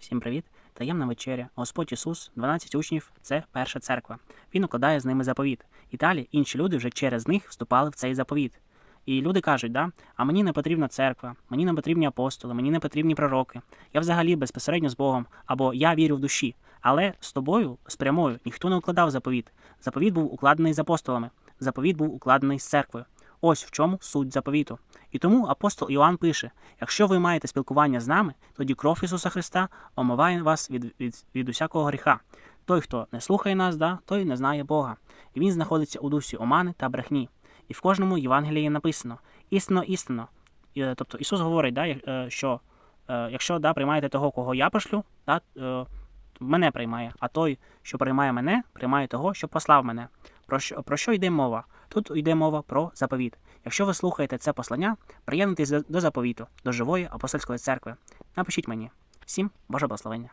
Всім привіт! Таємна вечеря. Господь Ісус, 12 учнів це перша церква. Він укладає з ними заповіт. І далі інші люди вже через них вступали в цей заповіт. І люди кажуть, да, а мені не потрібна церква, мені не потрібні апостоли, мені не потрібні пророки. Я взагалі безпосередньо з Богом, або я вірю в душі. Але з тобою, з прямою, ніхто не укладав заповіт. Заповіт був укладений з апостолами, заповіт був укладений з церквою. Ось в чому суть заповіту. І тому апостол Іоанн пише: якщо ви маєте спілкування з нами, тоді кров Ісуса Христа омиває вас від, від, від усякого гріха. Той, хто не слухає нас, да, той не знає Бога. І він знаходиться у дусі омани та брехні. І в кожному Євангелії написано істинно, істинно. Е, Тобто Ісус говорить, да, е, що е, якщо да, приймаєте того, кого я пошлю, да, мене приймає, а той, що приймає мене, приймає того, що послав мене. Про що, про що йде мова? Тут йде мова про заповіт. Якщо ви слухаєте це послання, приєднуйтесь до- заповіту, до живої апостольської церкви. Напишіть мені. Всім Боже благословення.